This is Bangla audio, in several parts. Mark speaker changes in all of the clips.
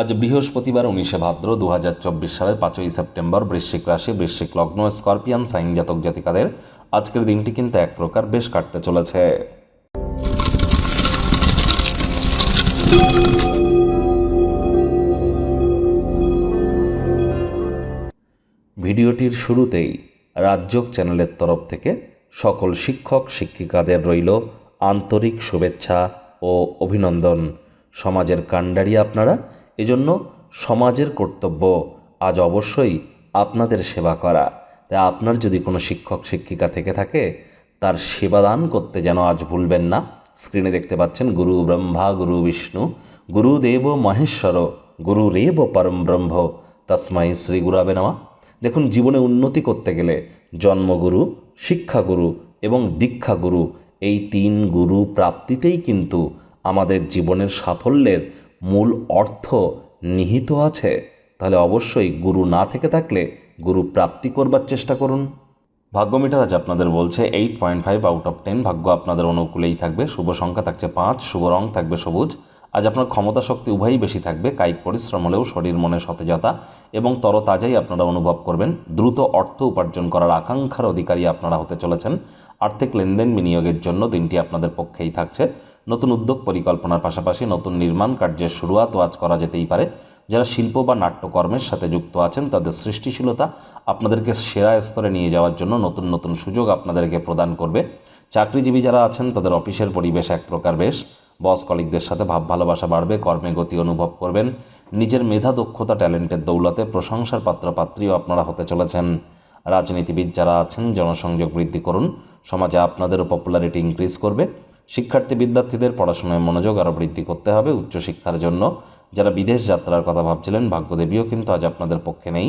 Speaker 1: আজ বৃহস্পতিবার উনিশে ভাদ্র দু হাজার চব্বিশ সালের পাঁচই সেপ্টেম্বর বৃশ্চিক রাশি, বৃশ্চিক লগ্ন, স্করপিয়ান, সাইন জাতক জাতিকাদের আজকের দিনটি কিন্তু এক প্রকার বেশ কাটতে চলেছে। ভিডিওটির শুরুতেই রাজ্যক চ্যানেলের তরফ থেকে সকল শিক্ষক, শিক্ষিকাদের রইল আন্তরিক শুভেচ্ছা ও অভিনন্দন। সমাজের কাণ্ডারি আপনারা এজন্য সমাজের কর্তব্য আজ অবশ্যই আপনাদের সেবা করা। তাই আপনার যদি কোনো শিক্ষক, শিক্ষিকা থেকে থাকে, তার সেবাদান করতে যেন আজ ভুলবেন না। স্ক্রিনে দেখতে পাচ্ছেন গুরু ব্রহ্মা, গুরু বিষ্ণু গুরুদেব মহেশ্বর গুরুরেব পরম ব্রহ্ম তস্মাই শ্রী গুরাবে নামা। দেখুন, জীবনে উন্নতি করতে গেলে জন্মগুরু, শিক্ষাগুরু এবং দীক্ষাগুরু এই তিন গুরু প্রাপ্তিতেই কিন্তু আমাদের জীবনের সাফল্যের মূল অর্থ নিহিত আছে, তাহলে অবশ্যই গুরু না থেকে থাকলে গুরু প্রাপ্তি করবার চেষ্টা করুন। ভাগ্য মিটার আজ আপনাদের বলছে eight point five out of ten ভাগ্য আপনাদের অনুকূলেই থাকবে, শুভ সংখ্যা থাকছে পাঁচ, শুভ রং থাকবে সবুজ। আজ আপনার ক্ষমতা শক্তি উভয়ই বেশি থাকবে, কায়িক পরিশ্রম হলেও শরীর, মনে সতেজতা এবং তরতাজাই আপনারা অনুভব করবেন। দ্রুত অর্থ উপার্জন করার আকাঙ্ক্ষার অধিকারী আপনারা হতে চলেছেন। আর্থিক লেনদেন বিনিয়োগের জন্য দিনটি আপনাদের পক্ষেই থাকছে। নতুন উদ্যোগ পরিকল্পনার পাশাপাশি নতুন নির্মাণ কার্যের শুরুয়াতও আজ করা যেতেই পারে। যারা শিল্প বা নাট্যকর্মের সাথে যুক্ত আছেন, তাদের সৃষ্টিশীলতা আপনাদেরকে সেরা স্তরে নিয়ে যাওয়ার জন্য নতুন নতুন সুযোগ আপনাদেরকে প্রদান করবে। চাকরিজীবী যারা আছেন, তাদের অফিসের পরিবেশ এক প্রকার বেশ। বস কলিকদের সাথে ভাব ভালোবাসা বাড়বে, কর্মে গতি অনুভব করবেন। নিজের মেধা, দক্ষতা, ট্যালেন্টের দৌলতে প্রশংসার পাত্রপাত্রীও আপনারা হতে চলেছেন। রাজনীতিবিদ যারা আছেন, জনসংযোগ বৃদ্ধি করুন। সমাজে আপনাদেরও পপুলারিটি ইনক্রিজ করবে। শিক্ষার্থী বিদ্যার্থীদের পড়াশোনায় মনোযোগ আরও বৃদ্ধি করতে হবে উচ্চশিক্ষার জন্য। যারা বিদেশ যাত্রার কথা ভাবছিলেন, ভাগ্যদেবীও কিন্তু আজ আপনাদের পক্ষে নেই।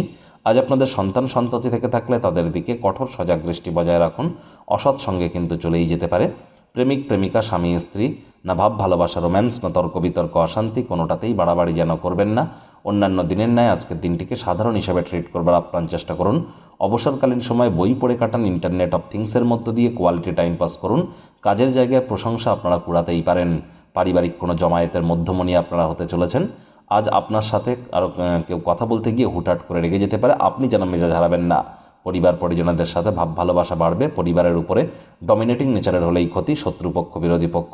Speaker 1: আজ আপনাদের সন্তান সন্ততি থেকে থাকলে তাদের দিকে কঠোর সজাগ দৃষ্টি বজায় রাখুন। অসৎ সঙ্গে কিন্তু চলেই যেতে পারে। প্রেমিক, প্রেমিকা, স্বামী, স্ত্রী, না ভাব, ভালোবাসা, রোম্যান্স, না তর্ক, বিতর্ক, অশান্তি কোনোটাতেই বাড়াবাড়ি যেন করবেন না। অন্যান্য দিনের ন্যায় আজকের দিনটিকে সাধারণ হিসাবে ট্রিট করবার আপ্রাণ চেষ্টা করুন। অবসরকালীন সময় বই পড়ে কাটান ইন্টারনেট অফ থিংসের মধ্য দিয়ে কোয়ালিটি টাইম পাস করুন। কাজের জায়গায় প্রশংসা আপনারা কুড়াতেই পারেন। পারিবারিক কোনো জমায়েতের মধ্যমণি আপনারা হতে চলেছেন। আজ আপনার সাথে আরও কেউ কথা বলতে গিয়ে হুটহাট করে রেগে যেতে পারে। আপনি যেন মেজাজ হারাবেন না। পরিবার পরিজনদের সাথে ভাব ভালোবাসা বাড়বে। পরিবারের উপরে ডমিনেটিং নেচারের হলেই ক্ষতি। শত্রুপক্ষ, বিরোধী পক্ষ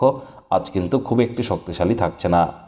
Speaker 1: আজ কিন্তু খুব একটি শক্তিশালী থাকছে না।